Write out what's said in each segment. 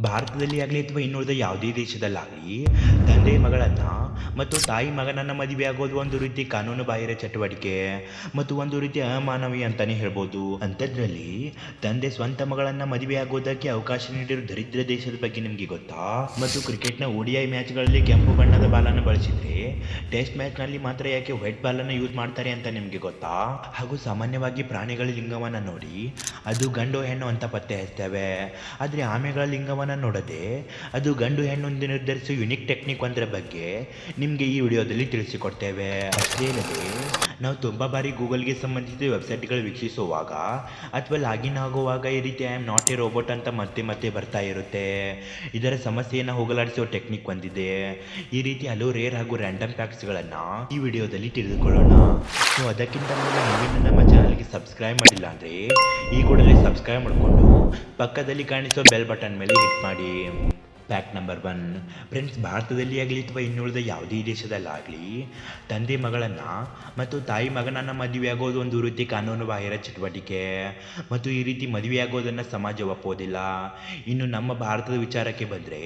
ಭಾರತದಲ್ಲಿ ಆಗಲಿ ಅಥವಾ ಇನ್ನುಳಿದ ಯಾವುದೇ ದೇಶದಲ್ಲಾಗಲಿ ತಂದೆ ಮಗಳನ್ನ ಮತ್ತು ತಾಯಿ ಮಗನನ್ನ ಮದುವೆ ಆಗೋದು ಒಂದು ರೀತಿ ಕಾನೂನು ಬಾಹಿರ ಚಟುವಟಿಕೆ ಮತ್ತು ಒಂದು ರೀತಿ ಅಮಾನವೀಯ ಅಂತಾನೆ ಹೇಳ್ಬೋದು. ಅಂಥದ್ರಲ್ಲಿ ತಂದೆ ಸ್ವಂತ ಮಗಳನ್ನ ಮದುವೆ ಆಗೋದಕ್ಕೆ ಅವಕಾಶ ನೀಡಿರೋ ದರಿದ್ರ ದೇಶದ ಬಗ್ಗೆ ನಿಮಗೆ ಗೊತ್ತಾ? ಮತ್ತು ಕ್ರಿಕೆಟ್ನ ಓಡಿಐ ಮ್ಯಾಚ್ಗಳಲ್ಲಿ ಕೆಂಪು ಬಣ್ಣದ ಬಾಲನ್ನು ಬಳಸಿದ್ರೆ ಟೆಸ್ಟ್ ಮ್ಯಾಚ್ನಲ್ಲಿ ಮಾತ್ರ ಯಾಕೆ ವೈಟ್ ಬಾಲನ್ನು ಯೂಸ್ ಮಾಡ್ತಾರೆ ಅಂತ ನಿಮಗೆ ಗೊತ್ತಾ? ಹಾಗೂ ಸಾಮಾನ್ಯವಾಗಿ ಪ್ರಾಣಿಗಳ ಲಿಂಗವನ್ನ ನೋಡಿ ಅದು ಗಂಡು ಹೆಣ್ಣು ಅಂತ ಪತ್ತೆ ಹಚ್ತೇವೆ. ಆದರೆ ಆಮೆಗಳ ಲಿಂಗವನ್ನ ನೋಡದೆ ಅದು ಗಂಡು ಹೆಣ್ಣು ನಿರ್ಧರಿಸುವ ಯುನಿಕ್ ಟೆಕ್ನಿಕ್ ಒಂದರ ಬಗ್ಗೆ ನಿಮಗೆ ಈ ವಿಡಿಯೋದಲ್ಲಿ ತಿಳಿಸಿಕೊಡ್ತೇವೆ. ಅಷ್ಟೇ ಅಲ್ಲದೆ, ನಾವು ತುಂಬ ಬಾರಿ ಗೂಗಲ್ಗೆ ಸಂಬಂಧಿಸಿದ ವೆಬ್ಸೈಟ್ಗಳು ವೀಕ್ಷಿಸುವಾಗ ಅಥವಾ ಲಾಗಿನ್ ಆಗುವಾಗ ಈ ರೀತಿ I am not a robot ಅಂತ ಮತ್ತೆ ಮತ್ತೆ ಬರ್ತಾ ಇರುತ್ತೆ. ಇದರ ಸಮಸ್ಯೆಯನ್ನು ಹೋಗಲಾಡಿಸುವ ಟೆಕ್ನಿಕ್ ಒಂದಿದೆ. ಈ ರೀತಿ ಹಲವು ರೇರ್ ಹಾಗೂ ರ್ಯಾಂಡಮ್ ಪ್ಯಾಕ್ಸ್ಗಳನ್ನು ಈ ವಿಡಿಯೋದಲ್ಲಿ ತಿಳಿದುಕೊಳ್ಳೋಣ. ಸೊ, ಅದಕ್ಕಿಂತ ಮೊದಲು ನೀವೇನು ನಮ್ಮ ಚಾನಲ್ಗೆ ಸಬ್ಸ್ಕ್ರೈಬ್ ಮಾಡಿಲ್ಲ ಅಂದರೆ ಈ ಕೂಡಲೇ ಸಬ್ಸ್ಕ್ರೈಬ್ ಮಾಡಿಕೊಂಡು ಪಕ್ಕದಲ್ಲಿ ಕಾಣಿಸೋ ಬೆಲ್ ಬಟನ್ ಮೇಲೆ ಹಿಟ್ ಮಾಡಿ. ಫ್ಯಾಕ್ಟ್ ನಂಬರ್ ಒನ್ ಫ್ರೆಂಡ್ಸ್ ಭಾರತದಲ್ಲಿ ಆಗಲಿ ಅಥವಾ ಇನ್ನುಳಿದ ಯಾವುದೇ ದೇಶದಲ್ಲಾಗಲಿ ತಂದೆ ಮಗಳನ್ನು ಮತ್ತು ತಾಯಿ ಮಗನನ್ನು ಮದುವೆ ಆಗೋದು ಒಂದು ರೀತಿ ಕಾನೂನು ಬಾಹಿರ ಚಟುವಟಿಕೆ. ಮತ್ತು ಈ ರೀತಿ ಮದುವೆ ಆಗೋದನ್ನು ಸಮಾಜ ಒಪ್ಪೋದಿಲ್ಲ. ಇನ್ನು ನಮ್ಮ ಭಾರತದ ವಿಚಾರಕ್ಕೆ ಬಂದರೆ,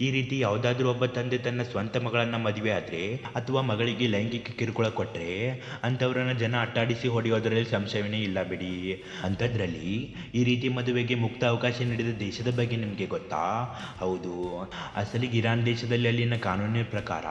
ಈ ರೀತಿ ಯಾವುದಾದ್ರೂ ಒಬ್ಬ ತಂದೆ ತನ್ನ ಸ್ವಂತ ಮಗಳನ್ನು ಮದುವೆ ಆದರೆ ಅಥವಾ ಮಗಳಿಗೆ ಲೈಂಗಿಕ ಕಿರುಕುಳ ಕೊಟ್ಟರೆ ಅಂಥವ್ರನ್ನ ಜನ ಅಟ್ಟಾಡಿಸಿ ಹೊಡೆಯೋದರಲ್ಲಿ ಸಂಶಯವೇ ಇಲ್ಲ ಬಿಡಿ. ಅಂಥದ್ರಲ್ಲಿ ಈ ರೀತಿ ಮದುವೆಗೆ ಮುಕ್ತ ಅವಕಾಶ ನೀಡಿದ ದೇಶದ ಬಗ್ಗೆ ನಿಮಗೆ ಗೊತ್ತಾ? ಹೌದು. ಅಸಲಿಗೆ ಇರಾನ್ ದೇಶದಲ್ಲಿ ಅಲ್ಲಿನ ಕಾನೂನಿನ ಪ್ರಕಾರ,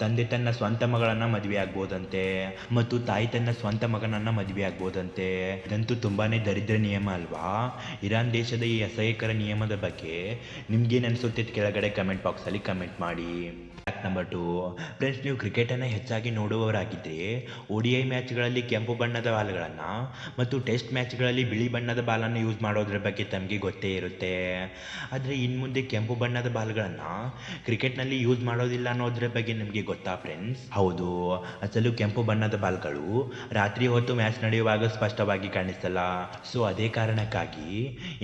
ತಂದೆ ತನ್ನ ಸ್ವಂತ ಮಗಳನ್ನ ಮದುವೆ ಆಗ್ಬೋದಂತೆ ಮತ್ತು ತಾಯಿ ತನ್ನ ಸ್ವಂತ ಮಗನನ್ನ ಮದುವೆ ಆಗ್ಬೋದಂತೆ. ಇದಂತೂ ತುಂಬಾನೇ ದರಿದ್ರ ನಿಯಮ ಅಲ್ವಾ? ಇರಾನ್ ದೇಶದ ಈ ಅಸಹ್ಯಕರ ನಿಯಮದ ಬಗ್ಗೆ ನಿಮ್ಗೇನು ಅನಿಸುತ್ತೆ ಕೆಳಗಡೆ ಕಮೆಂಟ್ ಬಾಕ್ಸಲ್ಲಿ ಕಮೆಂಟ್ ಮಾಡಿ. ಫ್ಯಾಕ್ಟ್ ನಂಬರ್ ಟು ಫ್ರೆಂಡ್ಸ್ ನೀವು ಕ್ರಿಕೆಟನ್ನು ಹೆಚ್ಚಾಗಿ ನೋಡುವವರಾಗಿದ್ದರೆ ಒ ಡಿ ಐ ಮ್ಯಾಚ್ಗಳಲ್ಲಿ ಕೆಂಪು ಬಣ್ಣದ ಬಾಲ್ಗಳನ್ನು ಮತ್ತು ಟೆಸ್ಟ್ ಮ್ಯಾಚ್ಗಳಲ್ಲಿ ಬಿಳಿ ಬಣ್ಣದ ಬಾಲನ್ನು ಯೂಸ್ ಮಾಡೋದ್ರ ಬಗ್ಗೆ ತಮಗೆ ಗೊತ್ತೇ ಇರುತ್ತೆ. ಆದರೆ ಇನ್ನು ಮುಂದೆ ಕೆಂಪು ಬಣ್ಣದ ಬಾಲ್ಗಳನ್ನು ಕ್ರಿಕೆಟ್ನಲ್ಲಿ ಯೂಸ್ ಮಾಡೋದಿಲ್ಲ ಅನ್ನೋದ್ರ ಬಗ್ಗೆ ನಿಮಗೆ ಗೊತ್ತಾ ಫ್ರೆಂಡ್ಸ್ ಹೌದು. ಅಸಲು ಕೆಂಪು ಬಣ್ಣದ ಬಾಲ್ಗಳು ರಾತ್ರಿ ಹೊತ್ತು ಮ್ಯಾಚ್ ನಡೆಯುವಾಗ ಸ್ಪಷ್ಟವಾಗಿ ಕಾಣಿಸಲ್ಲ. ಸೊ ಅದೇ ಕಾರಣಕ್ಕಾಗಿ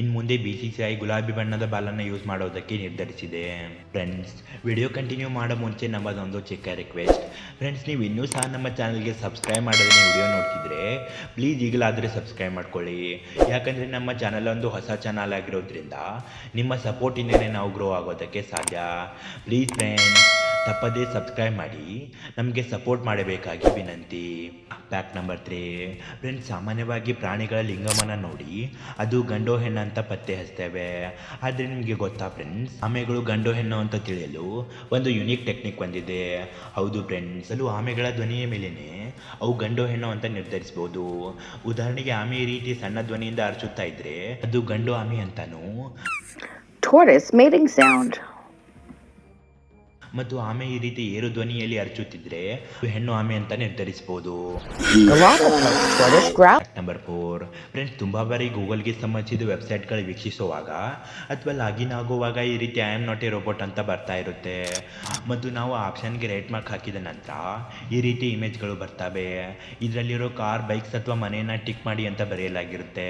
ಇನ್ನು ಮುಂದೆ ಬಿ ಸಿ ಸಿ ಐ ಗುಲಾಬಿ ಬಣ್ಣದ ಬಾಲನ್ನು ಯೂಸ್ ಮಾಡೋದಕ್ಕೆ ನಿರ್ಧರಿಸಿದೆ. ಫ್ರೆಂಡ್ಸ್ ವಿಡಿಯೋ ಕಂಟಿನ್ಯೂ ಮಾಡೋ ಮುಂಚೆ ನಮ್ಮದೊಂದು ಚಿಕ್ಕ ರಿಕ್ವೆಸ್ಟ್ ಫ್ರೆಂಡ್ಸ್ ನೀವು ಇನ್ನೂ ಸಹ ನಮ್ಮ ಚಾನಲ್ಗೆ ಸಬ್ಸ್ಕ್ರೈಬ್ ಮಾಡೋದನ್ನ ವಿಡಿಯೋ ನೋಡ್ತಿದ್ರೆ ಪ್ಲೀಸ್ ಈಗಲಾದರೆ ಸಬ್ಸ್ಕ್ರೈಬ್ ಮಾಡ್ಕೊಳ್ಳಿ. ಯಾಕಂದರೆ ನಮ್ಮ ಚಾನಲ್ ಒಂದು ಹೊಸ ಚಾನಲ್ ಆಗಿರೋದ್ರಿಂದ ನಿಮ್ಮ ಸಪೋರ್ಟಿಂದನೇ ನಾವು ಗ್ರೋ ಆಗೋದಕ್ಕೆ ಸಾಧ್ಯ. ಪ್ಲೀಸ್ ಫ್ರೆಂಡ್ಸ್ ತಪ್ಪದೇ ಸಬ್ಸ್ಕ್ರೈಬ್ ಮಾಡಿ, ನಮಗೆ ಸಪೋರ್ಟ್ ಮಾಡಬೇಕಾಗಿ ವಿನಂತಿ. ಪ್ಯಾಕ್ ನಂಬರ್ ತ್ರೀ ಫ್ರೆಂಡ್ಸ್ ಸಾಮಾನ್ಯವಾಗಿ ಪ್ರಾಣಿಗಳ ಲಿಂಗವನ್ನು ನೋಡಿ, ಅದು ಗಂಡು ಹೆಣ್ಣು ಅಂತ ಪತ್ತೆ ಹಚ್ತೇವೆ. ಆದರೆ ನಿಮಗೆ ಗೊತ್ತಾ ಫ್ರೆಂಡ್ಸ್ ಆಮೆಗಳು ಗಂಡು ಹೆಣ್ಣು ಅಂತ ತಿಳಿಯಲು ಒಂದು ಯುನೀಕ್ ಟೆಕ್ನಿಕ್ ಬಂದಿದೆ. ಹೌದು ಫ್ರೆಂಡ್ಸ್ ಅಲ್ಲೂ ಆಮೆಗಳ ಧ್ವನಿಯ ಮೇಲೇ ಅವು ಗಂಡು ಹೆಣ್ಣು ಅಂತ ನಿರ್ಧರಿಸ್ಬೋದು. ಉದಾಹರಣೆಗೆ ಆಮೆ ಈ ರೀತಿ ಸಣ್ಣ ಧ್ವನಿಯಿಂದ ಅರಚುತ್ತಾ ಇದ್ರೆ ಅದು ಗಂಡು ಆಮೆ ಅಂತಾನು. Sound. ಮತ್ತು ಆಮೆ ಈ ರೀತಿ ಏರು ಧ್ವನಿಯಲ್ಲಿ ಅರಚುತ್ತಿದ್ರೆ ಹೆಣ್ಣು ಆಮೆ ಅಂತ ನಿರ್ಧರಿಸಬಹುದು. ನಂಬರ್ ಫೋರ್ ಫ್ರೆಂಡ್ಸ್ ತುಂಬಾ ಬಾರಿ ಗೂಗಲ್ಗೆ ಸಂಬಂಧಿಸಿದ ವೆಬ್ಸೈಟ್ಗಳು ವೀಕ್ಷಿಸುವಾಗ ಅಥವಾ ಲಾಗಿನ್ ಆಗುವಾಗ ಈ ರೀತಿ I am not a robot ಅಂತ ಬರ್ತಾ ಇರುತ್ತೆ. ಮತ್ತು ನಾವು ಆಪ್ಷನ್ಗೆ ರೈಟ್ ಮಾರ್ಕ್ ಹಾಕಿದ ನಂತರ ಈ ರೀತಿ ಇಮೇಜ್ಗಳು ಬರ್ತವೆ. ಇದರಲ್ಲಿರೋ ಕಾರ್, ಬೈಕ್ಸ್ ಅಥವಾ ಮನೆಯನ್ನು ಟಿಕ್ ಮಾಡಿ ಅಂತ ಬರೆಯಲಾಗಿರುತ್ತೆ.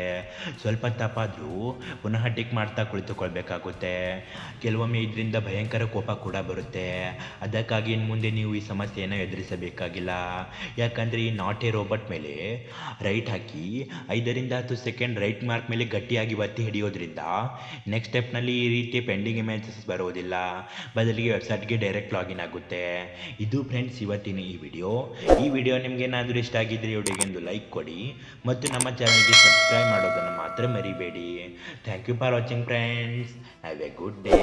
ಸ್ವಲ್ಪ ತಪ್ಪಾದರೂ ಪುನಃ ಟಿಕ್ ಮಾಡ್ತಾ ಕುಳಿತುಕೊಳ್ಬೇಕಾಗುತ್ತೆ. ಕೆಲವೊಮ್ಮೆ ಇದರಿಂದ ಭಯಂಕರ ಕೋಪ ಕೂಡ ಬರುತ್ತೆ. ಅದಕ್ಕಾಗಿ ಇನ್ನು ಮುಂದೆ ನೀವು ಈ ಸಮಸ್ಯೆಯನ್ನು ಎದುರಿಸಬೇಕಾಗಿಲ್ಲ. ಯಾಕಂದರೆ ಈ ನಾಟ್ ರೋಬೋಟ್ ಮೇಲೆ ರೈಟ್ ಹಾಕಿ ಐದರಿಂದ ಹತ್ತು ಸೆಕೆಂಡ್ ರೈಟ್ ಮಾರ್ಕ್ ಮೇಲೆ ಗಟ್ಟಿಯಾಗಿ ಒತ್ತಿ ಹಿಡಿಯೋದ್ರಿಂದ ನೆಕ್ಸ್ಟ್ ಸ್ಟೆಪ್ನಲ್ಲಿ ಈ ರೀತಿ ಪೆಂಡಿಂಗ್ ಇಮೇಜಸ್ ಬರೋದಿಲ್ಲ. ಬದಲಿಗೆ ವೆಬ್ಸೈಟ್ಗೆ ಡೈರೆಕ್ಟ್ ಲಾಗಿನ್ ಆಗುತ್ತೆ. ಇದು ಫ್ರೆಂಡ್ಸ್ ಇವತ್ತಿನ ಈ ವಿಡಿಯೋ. ಈ ವಿಡಿಯೋ ನಿಮಗೇನಾದರೂ ಇಷ್ಟ ಆಗಿದ್ದರೆ ಒಂದು ಲೈಕ್ ಕೊಡಿ ಮತ್ತು ನಮ್ಮ ಚಾನಲ್ಗೆ ಸಬ್ಸ್ಕ್ರೈಬ್ ಮಾಡೋದನ್ನು ಮಾತ್ರ ಮರಿಬೇಡಿ. Thank you for watching friends. Have a good day.